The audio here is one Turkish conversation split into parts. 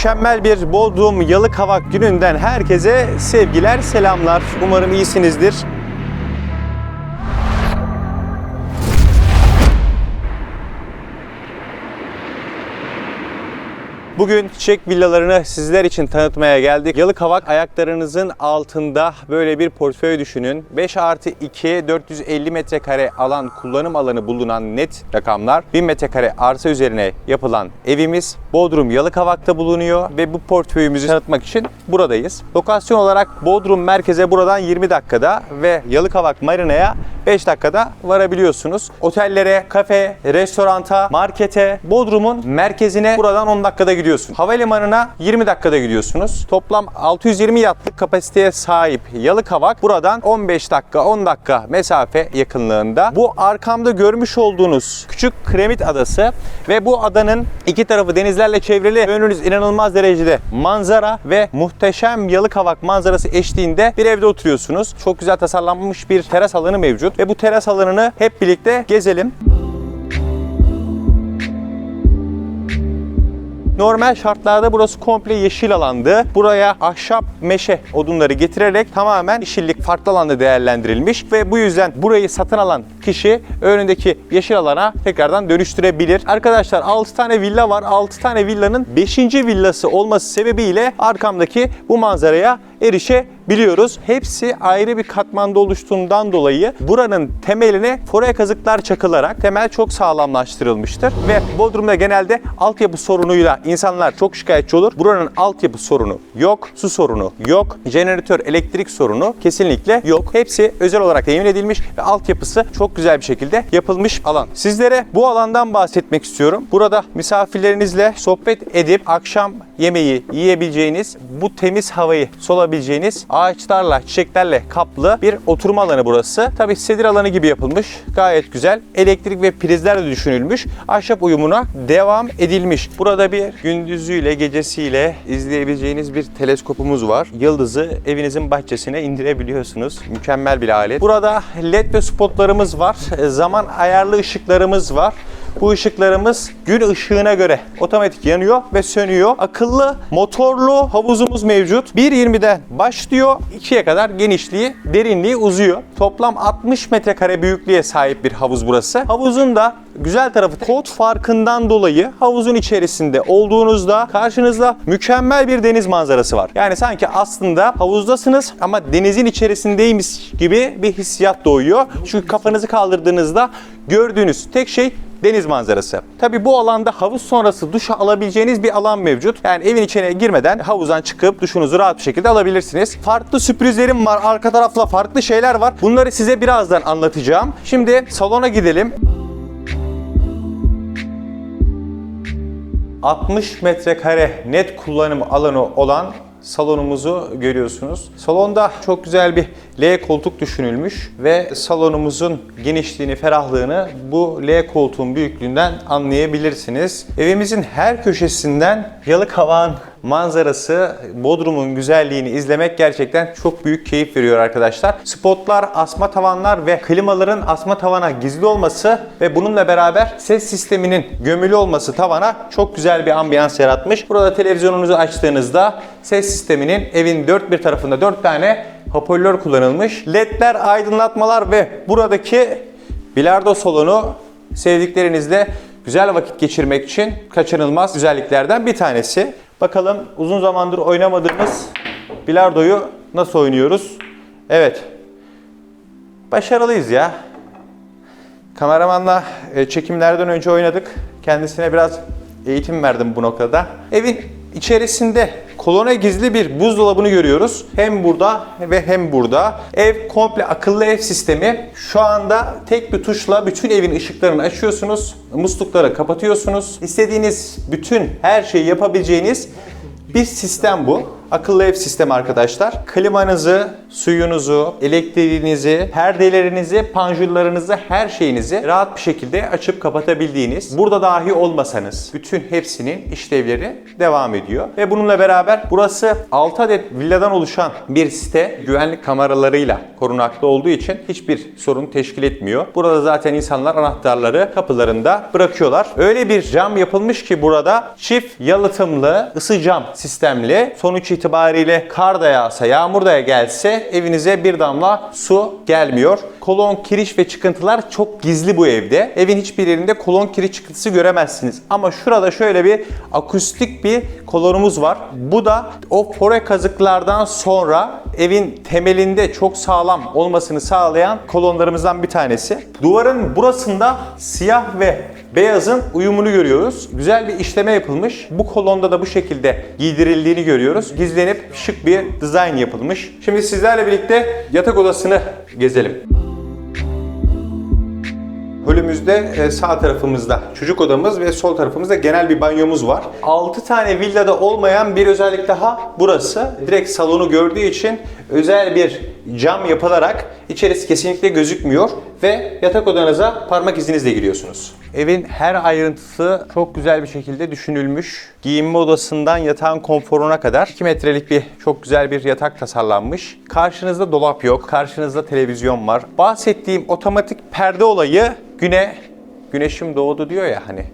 Mükemmel bir Bodrum Yalıkavak gününden herkese sevgiler, selamlar. Umarım iyisinizdir. Bugün çiçek villalarını sizler için tanıtmaya geldik. Yalıkavak ayaklarınızın altında böyle bir portföy düşünün. 5 artı 2, 450 metrekare alan kullanım alanı bulunan net rakamlar. 1000 metrekare arsa üzerine yapılan evimiz Bodrum Yalıkavak'ta bulunuyor ve bu portföyümüzü tanıtmak için buradayız. Lokasyon olarak Bodrum merkeze buradan 20 dakikada ve Yalıkavak Marina'ya 5 dakikada varabiliyorsunuz. Otellere, kafe, restoranta, markete, Bodrum'un merkezine buradan 10 dakikada gidiyorsunuz. Havalimanına 20 dakikada gidiyorsunuz. Toplam 620 yatlık kapasiteye sahip Yalıkavak buradan 15 dakika 10 dakika mesafe yakınlığında. Bu arkamda görmüş olduğunuz küçük Kremit Adası ve bu adanın iki tarafı denizlerle çevrili. Önünüz inanılmaz derecede manzara ve muhteşem Yalıkavak manzarası eşliğinde bir evde oturuyorsunuz. Çok güzel tasarlanmış bir teras alanı mevcut ve bu teras alanını hep birlikte gezelim. Normal şartlarda burası komple yeşil alandı. Buraya ahşap meşe odunları getirerek tamamen yeşillik farklı alanda değerlendirilmiş ve bu yüzden burayı satın alan kişi önündeki yeşil alana tekrardan dönüştürebilir. Arkadaşlar 6 tane villa var. 6 tane villanın 5. villası olması sebebiyle arkamdaki bu manzaraya erişebiliyoruz. Hepsi ayrı bir katmanda oluştuğundan dolayı buranın temeline foraya kazıklar çakılarak temel çok sağlamlaştırılmıştır. Ve Bodrum'da genelde altyapı sorunuyla insanlar çok şikayetçi olur. Buranın altyapı sorunu yok, su sorunu yok, jeneratör elektrik sorunu kesinlikle yok. Hepsi özel olarak temin edilmiş ve altyapısı çok güzel bir şekilde yapılmış alan. Sizlere bu alandan bahsetmek istiyorum. Burada misafirlerinizle sohbet edip akşam yemeği yiyebileceğiniz, bu temiz havayı solabileceğiniz ağaçlarla, çiçeklerle kaplı bir oturma alanı burası. Tabi sedir alanı gibi yapılmış. Gayet güzel. Elektrik ve prizler de düşünülmüş. Ahşap uyumuna devam edilmiş. Burada bir gündüzüyle, gecesiyle izleyebileceğiniz bir teleskopumuz var. Yıldızı evinizin bahçesine indirebiliyorsunuz. Mükemmel bir alet. Burada led ve spotlarımız. E, Zaman ayarlı ışıklarımız var. Bu ışıklarımız gün ışığına göre otomatik yanıyor ve sönüyor. Akıllı motorlu havuzumuz mevcut. 1.20'den başlıyor. 2'ye kadar genişliği, derinliği uzuyor. Toplam 60 metrekare büyüklüğe sahip bir havuz burası. Havuzun da güzel tarafı kod farkından dolayı havuzun içerisinde olduğunuzda karşınızda mükemmel bir deniz manzarası var. Yani sanki aslında havuzdasınız ama denizin içerisindeymiş gibi bir hissiyat doğuyor. Çünkü kafanızı kaldırdığınızda gördüğünüz tek şey deniz manzarası. Tabi bu alanda havuz sonrası duş alabileceğiniz bir alan mevcut. Yani evin içine girmeden havuzdan çıkıp duşunuzu rahat bir şekilde alabilirsiniz. Farklı sürprizlerim var. Arka tarafla farklı şeyler var. Bunları size birazdan anlatacağım. Şimdi salona gidelim. 60 metrekare net kullanım alanı olan salonumuzu görüyorsunuz. Salonda çok güzel bir L koltuk düşünülmüş ve salonumuzun genişliğini, ferahlığını bu L koltuğun büyüklüğünden anlayabilirsiniz. Evimizin her köşesinden Yalıkavak'ın manzarası, Bodrum'un güzelliğini izlemek gerçekten çok büyük keyif veriyor arkadaşlar. Spotlar, asma tavanlar ve klimaların asma tavana gizli olması ve bununla beraber ses sisteminin gömülü olması tavana çok güzel bir ambiyans yaratmış. Burada televizyonunuzu açtığınızda ses sisteminin evin dört bir tarafında dört tane hoparlör kullanılmış. LED'ler, aydınlatmalar ve buradaki bilardo salonu sevdiklerinizle güzel vakit geçirmek için kaçınılmaz güzelliklerden bir tanesi. Bakalım uzun zamandır oynamadığımız bilardoyu nasıl oynuyoruz? Evet. Başarılıyız ya. Kameramanla e, çekimlerden önce oynadık. Kendisine biraz eğitim verdim bu noktada. Evin içerisinde kolona gizli bir buzdolabını görüyoruz. Hem burada ve hem burada. Ev komple akıllı ev sistemi. Şu anda tek bir tuşla bütün evin ışıklarını açıyorsunuz. Muslukları kapatıyorsunuz. İstediğiniz bütün her şeyi yapabileceğiniz bir sistem bu. Akıllı ev sistemi arkadaşlar. Klimanızı, suyunuzu, elektriğinizi, perdelerinizi, panjurlarınızı, her şeyinizi rahat bir şekilde açıp kapatabildiğiniz, burada dahi olmasanız bütün hepsinin işlevleri devam ediyor. Ve bununla beraber burası 6 adet villadan oluşan bir site güvenlik kameralarıyla korunaklı olduğu için hiçbir sorun teşkil etmiyor. Burada zaten insanlar anahtarları kapılarında bırakıyorlar. Öyle bir cam yapılmış ki burada çift yalıtımlı ısı cam sistemli. Sonuç itibariyle kar da yağsa, yağmur da gelse evinize bir damla su gelmiyor. Kolon, kiriş ve çıkıntılar çok gizli bu evde. Evin hiçbir yerinde kolon, kiriş çıkıntısı göremezsiniz. Ama şurada şöyle bir akustik bir kolonumuz var. Bu da o fore kazıklardan sonra evin temelinde çok sağlam olmasını sağlayan kolonlarımızdan bir tanesi. Duvarın burasında siyah ve beyazın uyumunu görüyoruz. Güzel bir işleme yapılmış. Bu kolonda da bu şekilde giydirildiğini görüyoruz. Gizlenip şık bir dizayn yapılmış. Şimdi sizlerle birlikte yatak odasını gezelim. Bölümümüzde e, sağ tarafımızda çocuk odamız ve sol tarafımızda genel bir banyomuz var. 6 tane villada olmayan bir özellik daha burası. Direkt salonu gördüğü için özel bir cam yapılarak içerisi kesinlikle gözükmüyor ve yatak odanıza parmak izinizle giriyorsunuz. Evin her ayrıntısı çok güzel bir şekilde düşünülmüş. Giyinme odasından yatağın konforuna kadar 2 metrelik bir çok güzel bir yatak tasarlanmış. Karşınızda dolap yok, karşınızda televizyon var. Bahsettiğim otomatik perde olayı güne, güneşim doğdu diyor ya hani.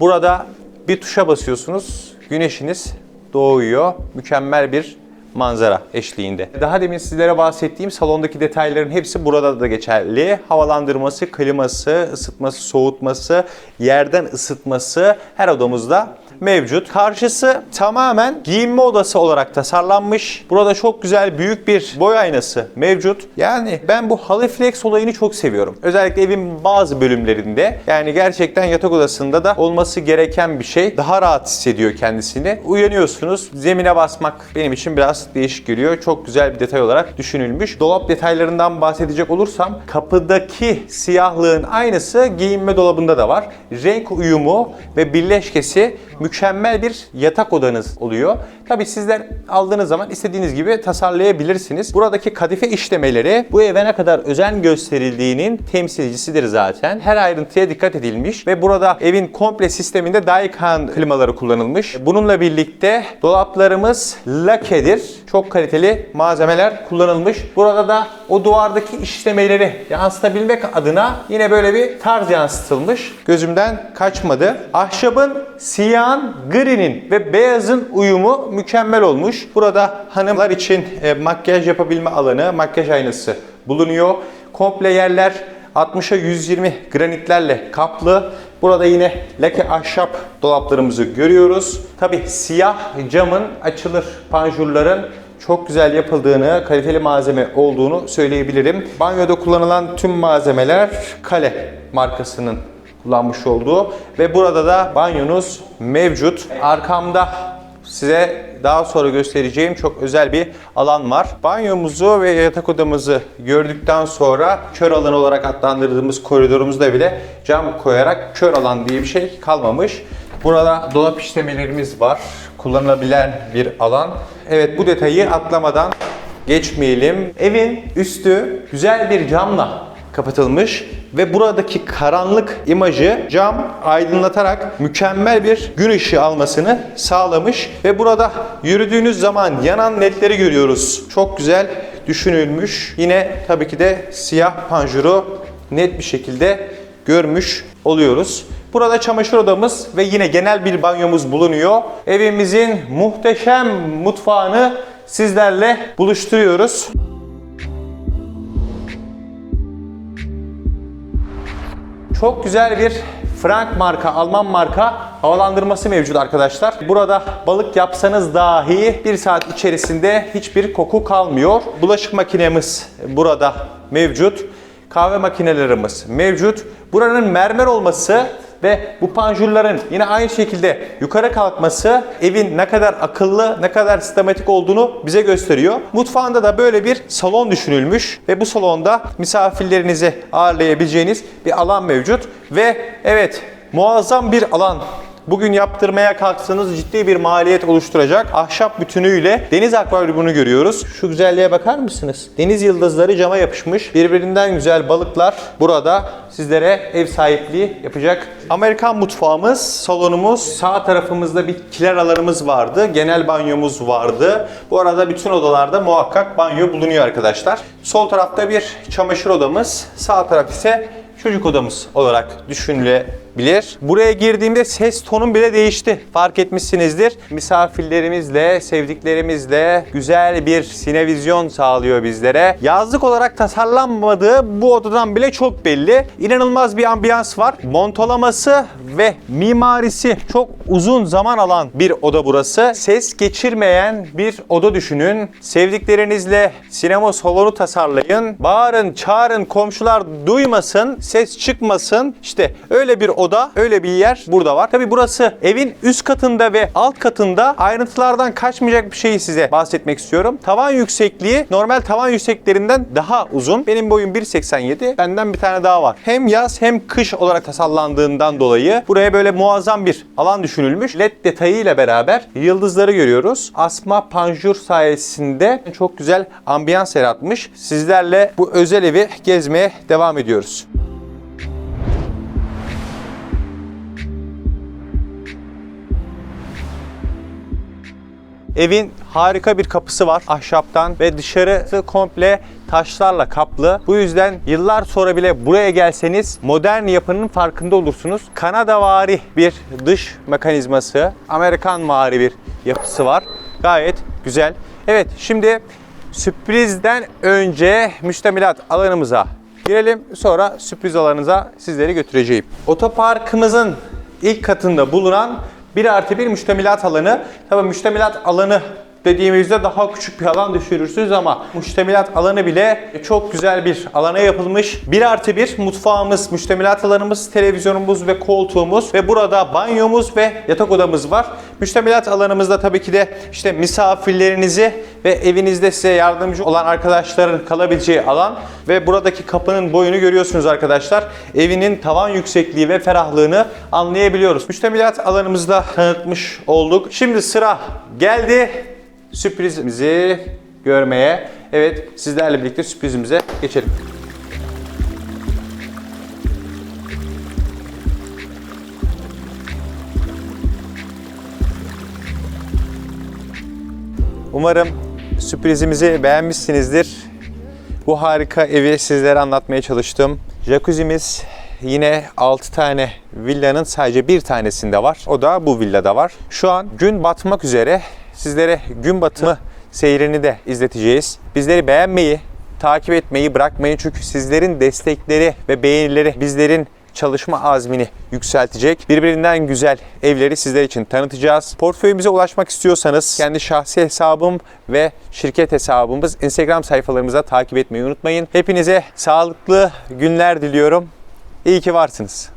Burada bir tuşa basıyorsunuz, güneşiniz doğuyor. Mükemmel bir manzara eşliğinde. Daha demin sizlere bahsettiğim salondaki detayların hepsi burada da geçerli. Havalandırması, kliması, ısıtması, soğutması, yerden ısıtması her odamızda mevcut. Karşısı tamamen giyinme odası olarak tasarlanmış. Burada çok güzel büyük bir boy aynası mevcut. Yani ben bu halı flex olayını çok seviyorum. Özellikle evin bazı bölümlerinde yani gerçekten yatak odasında da olması gereken bir şey. Daha rahat hissediyor kendisini. Uyanıyorsunuz. Zemine basmak benim için biraz değişik geliyor. Çok güzel bir detay olarak düşünülmüş. Dolap detaylarından bahsedecek olursam kapıdaki siyahlığın aynısı giyinme dolabında da var. Renk uyumu ve birleşkesi mükemmel bir yatak odanız oluyor. Tabi sizler aldığınız zaman istediğiniz gibi tasarlayabilirsiniz. Buradaki kadife işlemeleri bu eve ne kadar özen gösterildiğinin temsilcisidir zaten. Her ayrıntıya dikkat edilmiş ve burada evin komple sisteminde Daikin klimaları kullanılmış. Bununla birlikte dolaplarımız lakedir. Çok kaliteli malzemeler kullanılmış. Burada da o duvardaki işlemeleri yansıtabilmek adına yine böyle bir tarz yansıtılmış. Gözümden kaçmadı. Ahşabın siyahın, grinin ve beyazın uyumu mükemmel olmuş. Burada hanımlar için e, makyaj yapabilme alanı, makyaj aynası bulunuyor. Komple yerler 60'a 120 granitlerle kaplı. Burada yine lake ahşap dolaplarımızı görüyoruz. Tabi siyah camın açılır panjurların çok güzel yapıldığını, kaliteli malzeme olduğunu söyleyebilirim. Banyoda kullanılan tüm malzemeler Kale markasının kullanmış olduğu ve burada da banyonuz mevcut. Arkamda size daha sonra göstereceğim çok özel bir alan var. Banyomuzu ve yatak odamızı gördükten sonra kör alan olarak adlandırdığımız koridorumuzda bile cam koyarak kör alan diye bir şey kalmamış. Burada dolap işlemelerimiz var. Kullanılabilen bir alan. Evet bu detayı atlamadan geçmeyelim. Evin üstü güzel bir camla kapatılmış ve buradaki karanlık imajı cam aydınlatarak mükemmel bir gün ışığı almasını sağlamış ve burada yürüdüğünüz zaman yanan ledleri görüyoruz. Çok güzel düşünülmüş. Yine tabii ki de siyah panjuru net bir şekilde görmüş oluyoruz. Burada çamaşır odamız ve yine genel bir banyomuz bulunuyor. Evimizin muhteşem mutfağını sizlerle buluşturuyoruz. Çok güzel bir Frank marka, Alman marka havalandırması mevcut arkadaşlar. Burada balık yapsanız dahi bir saat içerisinde hiçbir koku kalmıyor. Bulaşık makinemiz burada mevcut. Kahve makinelerimiz mevcut. Buranın mermer olması ve bu panjurların yine aynı şekilde yukarı kalkması evin ne kadar akıllı, ne kadar sistematik olduğunu bize gösteriyor. Mutfağında da böyle bir salon düşünülmüş ve bu salonda misafirlerinizi ağırlayabileceğiniz bir alan mevcut ve evet muazzam bir alan bugün yaptırmaya kalksanız ciddi bir maliyet oluşturacak ahşap bütünüyle deniz akvaryumunu görüyoruz. Şu güzelliğe bakar mısınız? Deniz yıldızları cama yapışmış. Birbirinden güzel balıklar burada sizlere ev sahipliği yapacak. Amerikan mutfağımız, salonumuz, sağ tarafımızda bir kiler alanımız vardı. Genel banyomuz vardı. Bu arada bütün odalarda muhakkak banyo bulunuyor arkadaşlar. Sol tarafta bir çamaşır odamız, sağ taraf ise çocuk odamız olarak düşünülebilir. Buraya girdiğimde ses tonum bile değişti. Fark etmişsinizdir. Misafirlerimizle, sevdiklerimizle güzel bir sinevizyon sağlıyor bizlere. Yazlık olarak tasarlanmadığı bu odadan bile çok belli. İnanılmaz bir ambiyans var. Montolaması ve mimarisi çok uzun zaman alan bir oda burası. Ses geçirmeyen bir oda düşünün. Sevdiklerinizle sinema salonu tasarlayın. Bağırın, çağırın, komşular duymasın, ses çıkmasın. İşte öyle bir oda, öyle bir yer burada var. Tabi burası evin üst katında ve alt katında ayrıntılardan kaçmayacak bir şeyi size bahsetmek istiyorum. Tavan yüksekliği normal tavan yükseklerinden daha uzun. Benim boyum 1.87. Benden bir tane daha var. Hem yaz hem kış olarak tasarlandığından dolayı buraya böyle muazzam bir alan düşünülmüş. LED detayıyla beraber yıldızları görüyoruz. Asma panjur sayesinde çok güzel ambiyans yaratmış. Sizlerle bu özel evi gezmeye devam ediyoruz. Evin harika bir kapısı var ahşaptan ve dışarısı komple taşlarla kaplı. Bu yüzden yıllar sonra bile buraya gelseniz modern yapının farkında olursunuz. Kanadavari bir dış mekanizması, Amerikan vari bir yapısı var. Gayet güzel. Evet şimdi sürprizden önce müştemilat alanımıza girelim. Sonra sürpriz alanınıza sizleri götüreceğim. Otoparkımızın ilk katında bulunan 1 artı 1 müştemilat alanı. Tabii müştemilat alanı dediğimizde daha küçük bir alan düşürürsünüz ama müştemilat alanı bile çok güzel bir alana yapılmış. 1 artı 1 mutfağımız, müştemilat alanımız, televizyonumuz ve koltuğumuz ve burada banyomuz ve yatak odamız var. Müştemilat alanımızda tabii ki de işte misafirlerinizi ve evinizde size yardımcı olan arkadaşların kalabileceği alan ve buradaki kapının boyunu görüyorsunuz arkadaşlar. Evinin tavan yüksekliği ve ferahlığını anlayabiliyoruz. Müştemilat alanımızda tanıtmış olduk. Şimdi sıra geldi sürprizimizi görmeye. Evet sizlerle birlikte sürprizimize geçelim. Umarım sürprizimizi beğenmişsinizdir. Bu harika evi sizlere anlatmaya çalıştım. Jacuzzi'miz yine 6 tane villanın sadece bir tanesinde var. O da bu villada var. Şu an gün batmak üzere. Sizlere gün batımı seyrini de izleteceğiz. Bizleri beğenmeyi, takip etmeyi bırakmayın çünkü sizlerin destekleri ve beğenileri bizlerin çalışma azmini yükseltecek. Birbirinden güzel evleri sizler için tanıtacağız. Portföyümüze ulaşmak istiyorsanız kendi şahsi hesabım ve şirket hesabımız Instagram sayfalarımıza takip etmeyi unutmayın. Hepinize sağlıklı günler diliyorum. İyi ki varsınız.